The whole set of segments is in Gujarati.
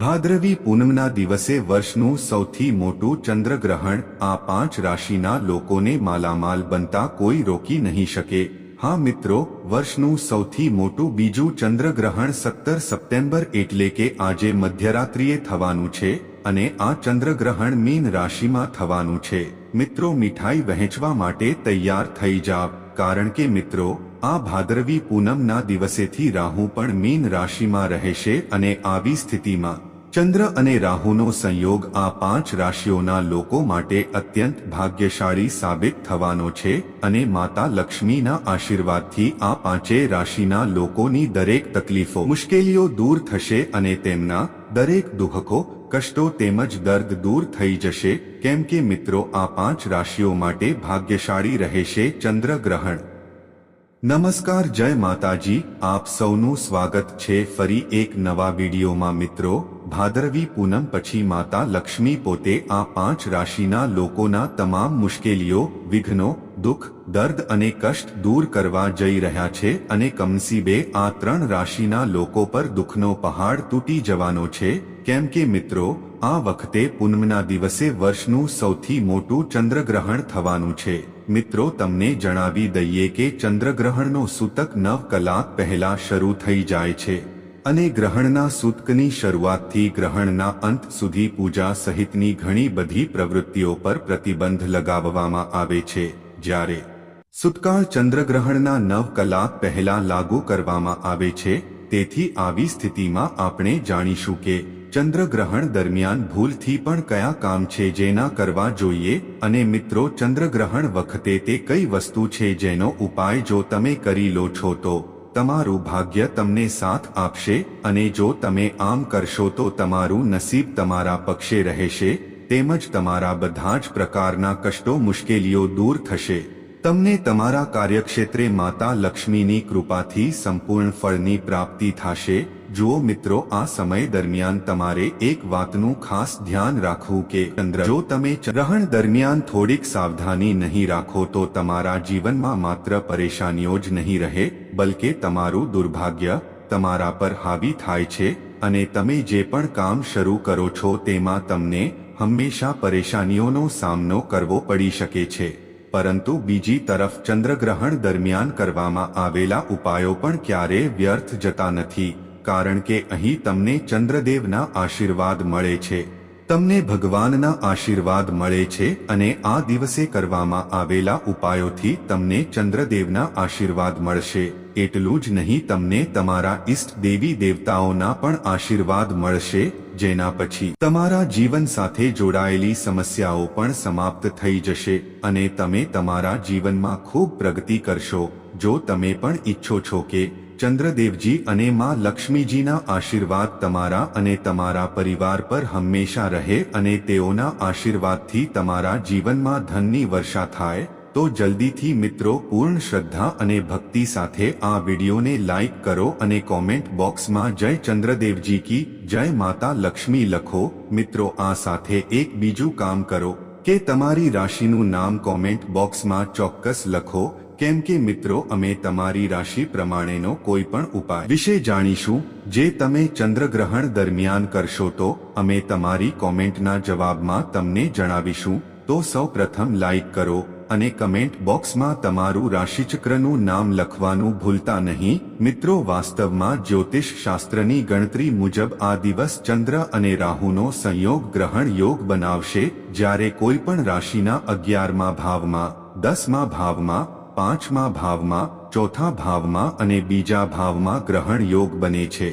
ભાદ્રવી પૂનમના દિવસે વર્ષનું સૌથી મોટું ચંદ્રગ્રહણ આ પાંચ રાશિના લોકોને માલામાલ બનતા કોઈ રોકી નહીં શકે. હા મિત્રો, વર્ષનું સૌથી મોટું બીજું ચંદ્રગ્રહણ સત્તર સપ્ટેમ્બર એટલે કે આજે મધ્યરાત્રિએ થવાનું છે અને આ ચંદ્રગ્રહણ મીન રાશિમાં થવાનું છે. મિત્રો મીઠાઈ વહેંચવા માટે તૈયાર થઈ જાવ. કારણ કે મિત્રો, આ ભાદરવી પૂનમના દિવસેથી રાહુ પણ મીન રાશિમાં રહેશે અને આવી સ્થિતિમાં. ચંદ્ર અને રાહુનો સંયોગ આ પાંચ રાશિઓના લોકો માટે અત્યંત ભાગ્યશાળી સાબિત થવાનો છે અને માતા લક્ષ્મીના આશીર્વાદથી આ પાંચેય રાશિના લોકોની દરેક તકલીફો મુશ્કેલીઓ દૂર થશે અને તેમના દરેક દુઃખો, કષ્ટો તેમજ દર્દ દૂર થઈ જશે. કેમ કે મિત્રો, આ પાંચ રાશિઓ માટે ભાગ્યશાળી રહેશે ચંદ્રગ્રહણ નમસ્કાર, જય માતાજી. આપ સૌનું સ્વાગત છે ફરી એક નવા વિડીયોમાં મિત્રો. ભાદરવી પૂનમ પછી માતા લક્ષ્મી પોતે આ પાંચ રાશિના લોકોના તમામ મુશ્કેલીઓ, વિઘ્નો, દુઃખ, દર્દ અને કષ્ટ દૂર કરવા જઈ રહ્યા છે અને કમસીબે આ ત્રણ રાશિના લોકો પર દુઃખનો પહાડ તૂટી જવાનો છે. કેમ કે મિત્રો, આ વખતે પૂનમના દિવસે વર્ષનું સૌથી મોટું ચંદ્રગ્રહણ થવાનું છે. મિત્રો, તમને જણાવી દઈએ કે ચંદ્રગ્રહણનો સૂતક નવ કલાક પહેલા શરૂ થઈ જાય છે. અને ગ્રહણના સૂતકની શરૂઆતથી ગ્રહણના અંત સુધી પૂજા સહિતની ઘણી બધી પ્રવૃત્તિઓ પર પ્રતિબંધ લગાવવામાં આવે છે. જ્યારે સુતકાળ ચંદ્રગ્રહણના નવ કલાક પહેલા લાગુ કરવામાં આવે છે, તેથી આવી સ્થિતિમાં આપણે જાણીશું કે ચંદ્રગ્રહણ દરમિયાન ભૂલથી પણ કયા કામ છે જેના કરવા જોઈએ અને મિત્રો ચંદ્રગ્રહણ વખતે તે કઈ વસ્તુ છે જેનો ઉપાય જો તમે કરી લો છો તો તમારું ભાગ્ય તમને સાથ આપશે અને જો તમે આમ કરશો તો તમારું નસીબ તમારા પક્ષે રહેશે, તેમજ તમારા બધા જ પ્રકારના કષ્ટો મુશ્કેલીઓ દૂર થશે. તમને તમારા કાર્યક્ષેત્રે માતા લક્ષ્મીની કૃપાથી સંપૂર્ણ ફળની પ્રાપ્તિ થશે. જુઓ મિત્રો, આ સમય દરમિયાન તમારે એક વાતનું ખાસ ધ્યાન રાખવું કે ચંદ્ર, જો તમે ગ્રહણ દરમિયાન થોડીક સાવધાની નહીં રાખો તો તમારા જીવનમાં માત્ર પરેશાનીઓ જ નહીં રહે. બલકે તમારું દુર્ભાગ્ય તમારા પર હાવી થાય છે અને તમે જે પણ કામ શરૂ કરો છો તેમાં તમને હંમેશા પરેશાનીઓનો સામનો કરવો પડી શકે છે. પરંતુ બીજી તરફ ચંદ્રગ્રહણ દરમિયાન કરવામાં આવેલા ઉપાયો પણ ક્યારેય વ્યર્થ જતા નથી, કારણ કે અહીં તમને ચંદ્રદેવના આશીર્વાદ મળે છે. તમને ભગવાનના આશીર્વાદ મળે છે અને આ દિવસે કરવામાં આવેલા ઉપાયોથી તમને ચંદ્રદેવના આશીર્વાદ મળશે. એટલું જ નહીં, તમને તમારા ઈષ્ટ દેવી દેવતાઓના પણ આશીર્વાદ મળશે. જેના પછી તમારા જીવન સાથે જોડાયેલી સમસ્યાઓ પણ સમાપ્ત થઈ જશે અને તમે તમારા જીવનમાં ખૂબ પ્રગતિ કરશો. જો તમે પણ ઈચ્છો છો કે ચંદ્રદેવજી અને માં લક્ષ્મીજીના આશીર્વાદ તમારા અને તમારા પરિવાર પર હંમેશા રહે અને તેઓના આશીર્વાદથી તમારા જીવનમાં ધનની વર્ષા થાય, તો જલ્દીથી મિત્રો પૂર્ણ શ્રદ્ધા અને ભક્તિ સાથે આ વિડીયોને લાઈક કરો અને કોમેન્ટ બોક્સમાં જય ચંદ્રદેવજી કી, જય માતા લક્ષ્મી લખો, મિત્રો આ સાથે એક બીજું કામ કરો, કે તમારી રાશિનું નામ કોમેન્ટ બોક્સમાં ચોક્કસ લખો કેમ કે મિત્રો, અમે તમારી રાશિ પ્રમાણેનો કોઈ પણ ઉપાય વિશે જાણીશું. જે તમે ચંદ્રગ્રહણ દરમિયાન કરશો તો, અમે તમારી કોમેન્ટના જવાબમાં તમને જણાવીશું. તો સૌ પ્રથમ લાઇક કરો અને કમેન્ટ બોક્સમાં તમારું રાશિચક્રનું નામ લખવાનું ભૂલતા નહીં. મિત્રો, વાસ્તવમાં જ્યોતિષ શાસ્ત્રની ગણતરી મુજબ આ દિવસ ચંદ્ર અને રાહુનો સંયોગ ગ્રહણ યોગ બનાવશે. જ્યારે કોઈ પણ રાશિના અગિયારમા ભાવમાં, દસમા ભાવમાં પાંચમા ભાવમાં, ચોથા ભાવમાં અને બીજા ભાવમાં ગ્રહણ યોગ બને છે.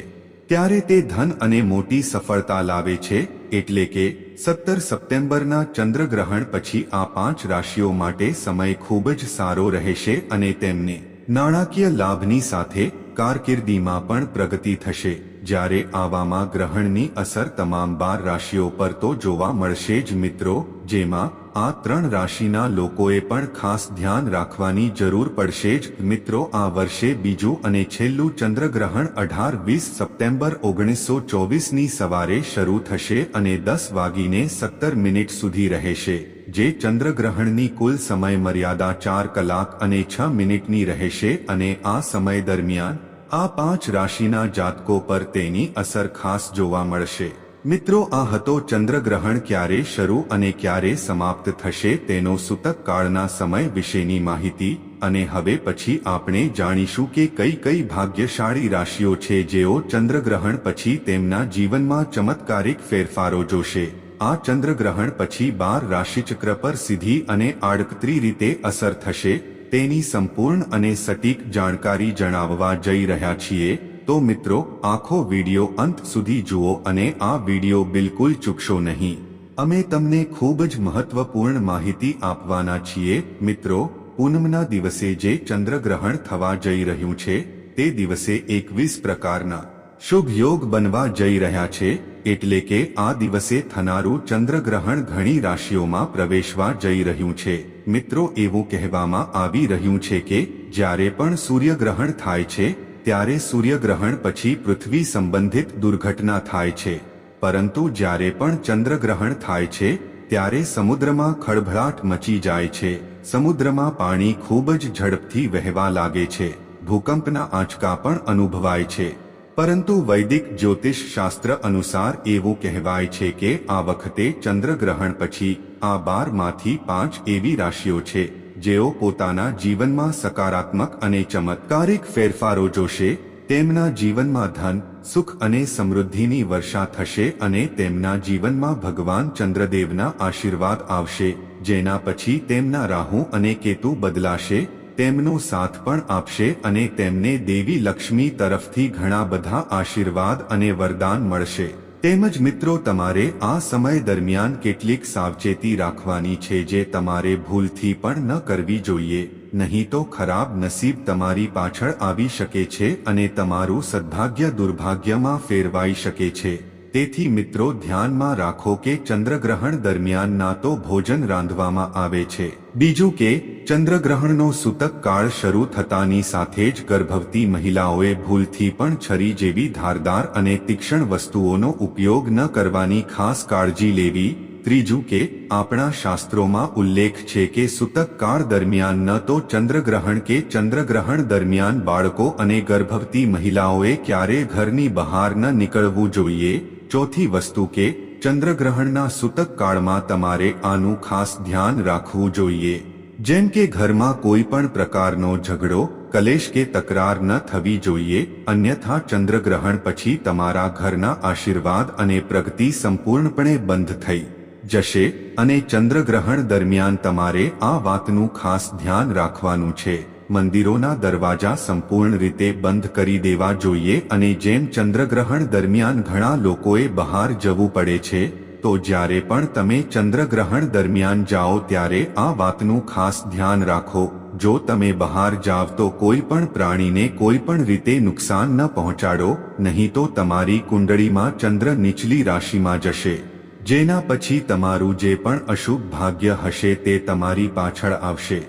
ત્યારે તે ધન અને મોટી સફળતા લાવે છે, એટલે કે, સત્તર સપ્ટેમ્બરના ચંદ્રગ્રહણ પછી આ પાંચ રાશિઓ માટે સમય ખૂબ જ સારો રહેશે અને તેમને નાણાકીય લાભની સાથે કારકિર્દીમાં પણ પ્રગતિ થશે. જ્યારે આવામાં ગ્રહણની અસર તમામ બાર રાશિઓ પર તો જોવા મળશે જ મિત્રો, જેમાં આ ત્રણ રાશિના લોકોએ પણ ખાસ ધ્યાન રાખવાની જરૂર પડશે જ. મિત્રો, આ વર્ષે બીજું અને છેલ્લું ચંદ્રગ્રહણ અઢાર વીસ સપ્ટેમ્બર ઓગણીસો ચોવીસની સવારે શરૂ થશે અને દસ વાગીને સત્તર મિનિટ સુધી રહેશે. જે ચંદ્રગ્રહણની કુલ સમય મર્યાદા ચાર કલાક અને છ મિનિટની રહેશે અને આ સમય દરમિયાન આ પાંચ રાશિના જાતકો પર તેની અસર ખાસ જોવા મળશે. મિત્રો, આ હતો ચંદ્રગ્રહણ ક્યારે શરૂ અને ક્યારે સમાપ્ત થશે તેનો સૂતક કાળના સમય વિશેની માહિતી અને હવે પછી આપણે જાણીશું કે કઈ કઈ ભાગ્યશાળી રાશિઓ છે જેઓ ચંદ્રગ્રહણ પછી તેમના જીવનમાં ચમત્કારિક ફેરફારો જોશે. આ ચંદ્રગ્રહણ પછી બાર રાશિચક્ર પર સીધી અને આડકતરી રીતે અસર થશે. તેની સંપૂર્ણ અને સટીક જાણકારી જણાવવા જઈ રહ્યા છીએ. તો મિત્રો, આખો વિડિયો અંત સુધી જુઓ અને આ વિડિયો બિલકુલ ચૂકશો નહીં. અમે તમને ખૂબ જ મહત્વપૂર્ણ માહિતી આપવાના છીએ, મિત્રો, પૂનમના દિવસે જે ચંદ્રગ્રહણ થવા જઈ રહ્યું છે, તે દિવસે એકવીસ પ્રકારના શુભ યોગ બનવા જઈ રહ્યા છે, એટલે કે આ દિવસે થનારું ચંદ્રગ્રહણ ઘણી રાશિઓમાં પ્રવેશવા જઈ રહ્યું છે. મિત્રો, એવું કહેવામાં આવી રહ્યું છે કે જ્યારે પણ સૂર્યગ્રહણ થાય છે ત્યારે સૂર્યગ્રહણ પછી પૃથ્વી સંબંધિત દુર્ઘટના થાય છે. પરંતુ જ્યારે પણ ચંદ્રગ્રહણ થાય છે, ત્યારે સમુદ્રમાં ખળભળાટ મચી જાય છે. સમુદ્રમાં પાણી ખૂબ જ ઝડપથી વહેવા લાગે છે. ભૂકંપના આંચકા પણ અનુભવાય છે. પરંતુ વૈદિક જ્યોતિષ શાસ્ત્ર અનુસાર એવું કહેવાય છે કે આ વખતે ચંદ્રગ્રહણ પછી આ બારમાંથી પાંચ એવી રાશિઓ છે. જેઓ પોતાના જીવનમાં સકારાત્મક અને ચમત્કારિક ફેરફારો જોશે, તેમના જીવનમાં ધન, સુખ અને સમૃદ્ધિની વર્ષા થશે અને તેમના જીવનમાં ભગવાન ચંદ્રદેવના આશીર્વાદ આવશે, જેના પછી તેમના રાહુ અને કેતુ બદલાશે, તેમનો સાથ પણ આપશે અને તેમને દેવી લક્ષ્મી તરફથી ઘણા બધા આશીર્વાદ અને વરદાન મળશે. તેમજ મિત્રો, તમારે આ સમય દરમિયાન કેટલીક સાવચેતી રાખવાની છે જે તમારે ભૂલથી પણ ન કરવી જોઈએ. નહીં તો ખરાબ નસીબ તમારી પાછળ આવી શકે છે અને તમારું સદભાગ્ય દુર્ભાગ્યમાં ફેરવાઈ શકે છે. તેથી મિત્રો ધ્યાનમાં રાખો કે ચંદ્રગ્રહણ દરમિયાન ના તો ભોજન રાંધવામાં આવે છે. બીજું કે, ચંદ્રગ્રહણનો સૂતક કાળ શરૂ થતાની સાથે જ ગર્ભવતી મહિલાઓએ ભૂલથી પણ છરી જેવી ધારદાર અને તીક્ષ્ણ વસ્તુઓનો ઉપયોગ ન કરવાની ખાસ કાળજી લેવી. ત્રીજું કે, આપણા શાસ્ત્રોમાં ઉલ્લેખ છે કે સૂતક કાળ દરમિયાન ન તો ચંદ્રગ્રહણ કે ચંદ્રગ્રહણ દરમિયાન બાળકો અને ગર્ભવતી મહિલાઓએ ક્યારે ઘરની બહાર ન નીકળવું જોઈએ? ચોથી વસ્તુ કે, ચંદ્રગ્રહણના સૂતક કાળમાં તમારે આનું ખાસ ધ્યાન રાખવું જોઈએ. જેમ કે ઘરમાં કોઈ પણ પ્રકારનો ઝઘડો, કલેશ કે તકરાર ન થવી જોઈએ, અન્યથા ચંદ્રગ્રહણ પછી તમારા ઘરના આશીર્વાદ અને પ્રગતિ સંપૂર્ણપણે બંધ થઈ જશે અને ચંદ્રગ્રહણ દરમિયાન તમારે આ વાતનું ખાસ ધ્યાન રાખવાનું છે. મંદિરોના દરવાજા સંપૂર્ણ રીતે બંધ કરી દેવા જોઈએ અને જેમ ચંદ્રગ્રહણ દરમિયાન ઘણા લોકોએ બહાર જવું પડે છે, તો જ્યારે પણ તમે ચંદ્રગ્રહણ દરમિયાન જાઓ ત્યારે આ વાતનું ખાસ ધ્યાન રાખો, જો તમે બહાર જાવ તો કોઈ પણ પ્રાણીને કોઈ પણ રીતે નુકસાન ન પહોંચાડો, નહીં તો તમારી કુંડળીમાં ચંદ્ર નીચલી રાશિમાં જશે. જેના પછી તમારું જે પણ અશુભ ભાગ્ય હશે તે તમારી પાછળ આવશે.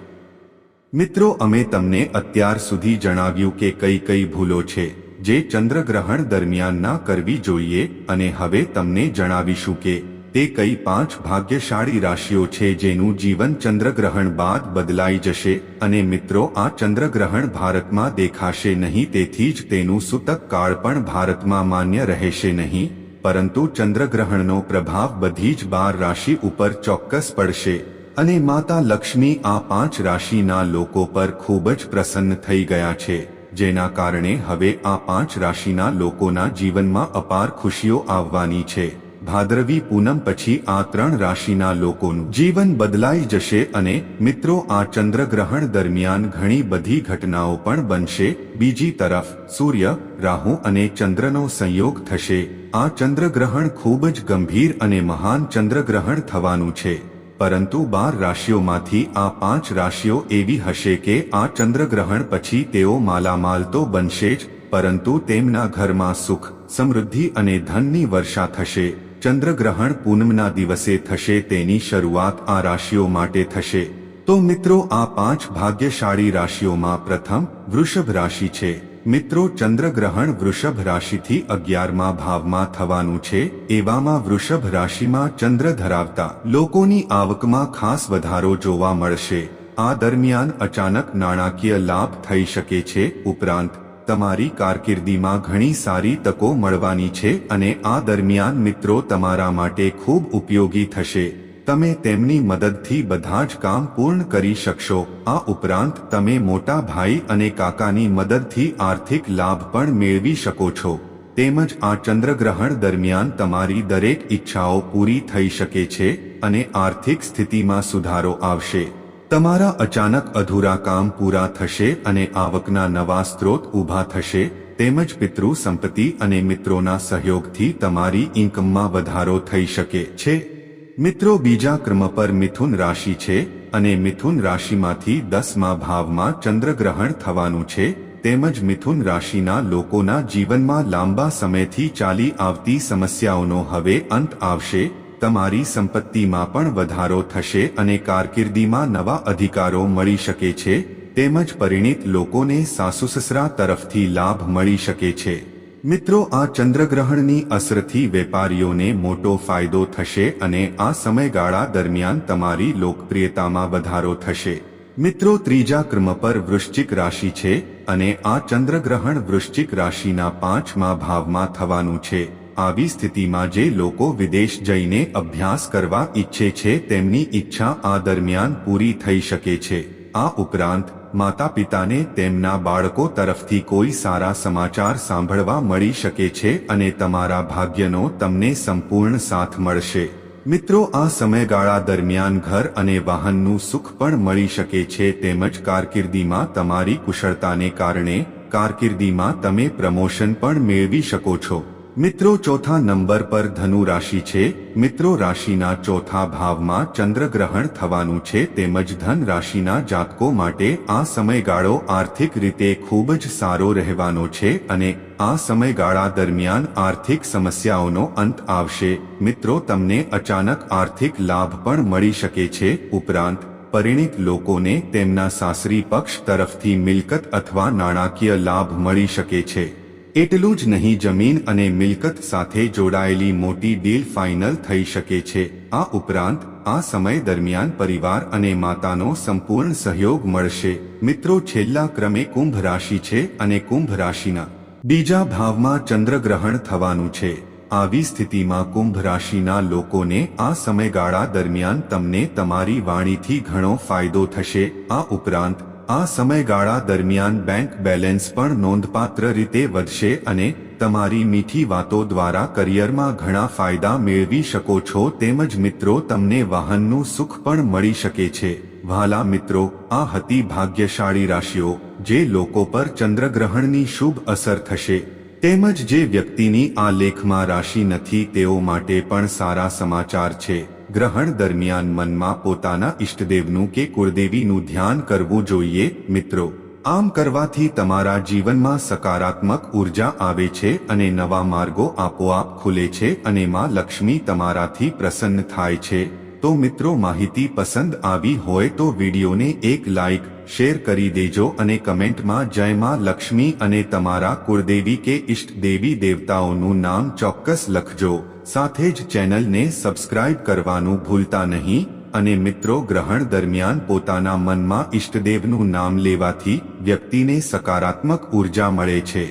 મિત્રો, અમે તમને અત્યાર સુધી જણાવ્યું કે કઈ કઈ ભૂલો છે, જે ચંદ્રગ્રહણ દરમિયાન ના કરવી જોઈએ, અને હવે તમને જણાવીશું કે તે કઈ પાંચ ભાગ્યશાળી રાશિઓ છે જેનું જીવન ચંદ્રગ્રહણ બાદ બદલાઈ જશે, અને મિત્રો, આ ચંદ્રગ્રહણ ભારતમાં દેખાશે નહીં, તેથી જ તેનું સૂતક કાળ પણ ભારતમાં માન્ય રહેશે નહીં, પરંતુ ચંદ્રગ્રહણનો પ્રભાવ બધી જ બાર રાશિ ઉપર ચોક્કસ પડશે. અને માતા લક્ષ્મી આ પાંચ રાશિના લોકો પર ખૂબ જ પ્રસન્ન થઈ ગયા છે, જેના કારણે હવે આ પાંચ રાશિના લોકોના જીવનમાં અપાર ખુશીઓ આવવાની છે. ભાદરવી પૂનમ પછી આ ત્રણ રાશિના લોકોનું જીવન બદલાઈ જશે અને મિત્રો આ ચંદ્રગ્રહણ દરમિયાન ઘણી બધી ઘટનાઓ પણ બનશે. બીજી તરફ, સૂર્ય, રાહુ અને ચંદ્રનો સંયોગ થશે. આ ચંદ્રગ્રહણ ખૂબ જ ગંભીર અને મહાન ચંદ્રગ્રહણ થવાનું છે. પરંતુ બાર રાશિઓમાંથી આ પાંચ રાશિઓ એવી હશે કે આ ચંદ્રગ્રહણ પછી તેઓ માલામાલ તો બનશે જ, પરંતુ તેમના ઘરમાં સુખ, સમૃદ્ધિ અને ધનની વર્ષા થશે. ચંદ્રગ્રહણ પૂનમના દિવસે થશે, તેની શરૂઆત આ રાશિઓ માટે થશે. તો મિત્રો, આ પાંચ ભાગ્યશાળી રાશિઓમાં પ્રથમ વૃષભ રાશિ છે. મિત્રો, ચંદ્રગ્રહણ વૃષભ રાશિથી અગિયારમાં ભાવમાં થવાનું છે. એવામાં વૃષભ રાશિમાં ચંદ્ર ધરાવતા લોકોની આવકમાં ખાસ વધારો જોવા મળશે. આ દરમિયાન અચાનક નાણાકીય લાભ થઈ શકે છે. ઉપરાંત, તમારી કારકિર્દીમાં ઘણી સારી તકો મળવાની છે અને આ દરમિયાન મિત્રો તમારા માટે ખૂબ ઉપયોગી થશે. તમે તેમની મદદથી બધા જ કામ પૂર્ણ કરી શકશો. આ ઉપરાંત તમે મોટા ભાઈ અને કાકાની મદદથી આર્થિક લાભ પણ મેળવી શકો છો. તેમજ આ ચંદ્રગ્રહણ દરમિયાન તમારી દરેક ઈચ્છાઓ પૂરી થઈ શકે છે અને આર્થિક સ્થિતિમાં સુધારો આવશે. તમારા અચાનક અધૂરા કામ પૂરા થશે અને આવકના નવા સ્ત્રોત ઊભા થશે. તેમજ પિતૃ સંપત્તિ અને મિત્રોના સહયોગથી તમારી ઇન્કમમાં વધારો થઈ શકે છે. મિત્રો, બીજા ક્રમ પર મિથુન રાશિ છે અને મિથુન રાશિમાંથી દસમા ભાવમાં ચંદ્રગ્રહણ થવાનું છે. તેમજ મિથુન રાશિના લોકોના જીવનમાં લાંબા સમયથી ચાલી આવતી સમસ્યાઓનો હવે અંત આવશે. તમારી સંપત્તિમાં પણ વધારો થશે અને કારકિર્દીમાં નવા અધિકારો મળી શકે છે. તેમજ પરિણીત લોકોને સાસુસસરા તરફથી લાભ મળી શકે છે. મિત્રો, આ ચંદ્રગ્રહણની અસરથી વેપારીઓને મોટો ફાયદો થશે અને આ સમયગાળા દરમિયાન તમારી લોકપ્રિયતામાં વધારો થશે. મિત્રો, ત્રીજા ક્રમ પર વૃશ્ચિક રાશિ છે અને આ ચંદ્રગ્રહણ વૃશ્ચિક રાશિના પાંચમા ભાવમાં થવાનું છે. આવી સ્થિતિમાં જે લોકો વિદેશ જઈને અભ્યાસ કરવા ઈચ્છે છે, તેમની ઈચ્છા આ દરમિયાન પૂરી થઈ શકે છે. આ ઉપરાંત માતા પિતાને તેમના બાળકો તરફથી કોઈ સારા સમાચાર સાંભળવા મળી શકે છે અને તમારા ભાગ્યનો તમને સંપૂર્ણ સાથ મળશે. મિત્રો, આ સમયગાળા દરમિયાન ઘર અને વાહનનું સુખ પણ મળી શકે છે તેમજ કારકિર્દીમાં તમારી કુશળતાને કારણે કારકિર્દીમાં તમે પ્રમોશન પણ મેળવી શકો છો. મિત્રો, ચોથા નંબર પર ધનુ રાશિ છે. મિત્રો, રાશિના ચોથા ભાવમાં ચંદ્રગ્રહણ થવાનું છે. તેમજ ધન રાશિના જાતકો માટે આ સમયગાળો આર્થિક રીતે ખૂબ જ સારો રહેવાનો છે અને આ સમયગાળા દરમિયાન આર્થિક સમસ્યાઓનો અંત આવશે. મિત્રો, તમને અચાનક આર્થિક લાભ પણ મળી શકે છે. ઉપરાંત, પરિણિત લોકોને તેમના સાસરી પક્ષ તરફથી મિલકત અથવા નાણાકીય લાભ મળી શકે છે. એટલું જ નહીં જમીન અને મિલકત સાથે જોડાયેલી મોટી ડીલ ફાઇનલ થઈ શકે છે. આ ઉપરાંત, આ સમય દરમિયાન પરિવાર અને માતાનો સંપૂર્ણ સહયોગ મળશે. મિત્રો, છેલ્લા ક્રમે કુંભ રાશિ છે અને કુંભ રાશિના બીજા ભાવમાં ચંદ્રગ્રહણ થવાનું છે. આવી સ્થિતિમાં કુંભ રાશિના લોકોને આ સમયગાળા દરમિયાન તમને તમારી વાણીથી ઘણો ફાયદો થશે. આ ઉપરાંત આ સમયગાળા દરમિયાન બેંક બેલેન્સ પણ નોંધપાત્ર રીતે વધશે અને તમારી મીઠી વાતો દ્વારા કરિયરમાં ઘણા ફાયદા મેળવી શકો છો તેમજ મિત્રો તમને વાહનનું સુખ પણ મળી શકે છે. વાલા મિત્રો, આ હતી ભાગ્યશાળી રાશિઓ, જે લોકો પર ચંદ્રગ્રહણની શુભ અસર થશે. તેમજ જે વ્યક્તિની આ લેખમાં રાશિ નથી તેઓ માટે પણ સારા સમાચાર છે. ગ્રહણ દરમિયાન મનમાં પોતાના ઇષ્ટદેવનું કે કુળદેવીનું ધ્યાન કરવું જોઈએ, મિત્રો. આમ કરવાથી તમારા જીવનમાં સકારાત્મક ઊર્જા આવે છે અને નવા માર્ગો આપોઆપ ખુલે છે અને માં લક્ષ્મી તમારાથી પ્રસન્ન થાય છે. તો મિત્રો માહિતી પસંદ આવી હોય તો વિડીયોને એક લાઇક શેર કરી દેજો અને કમેન્ટમાં જય માં લક્ષ્મી અને તમારા કુળદેવી કે ઇષ્ટ દેવી દેવતાઓનું નામ ચોક્કસ લખજો. સાથે જ ચેનલને સબસ્ક્રાઇબ કરવાનું ભૂલતા નહીં અને મિત્રો ગ્રહણ દરમિયાન પોતાના મનમાં ઇષ્ટદેવનું નામ લેવાથી વ્યક્તિને સકારાત્મક ઊર્જા મળે છે.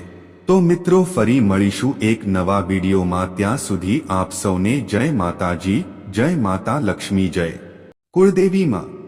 તો મિત્રો ફરી મળીશું એક નવા વિડીયોમાં ત્યાં સુધી આપ સૌને જય માતાજી. જય માતા લક્ષ્મી જય. કુળદેવીમાં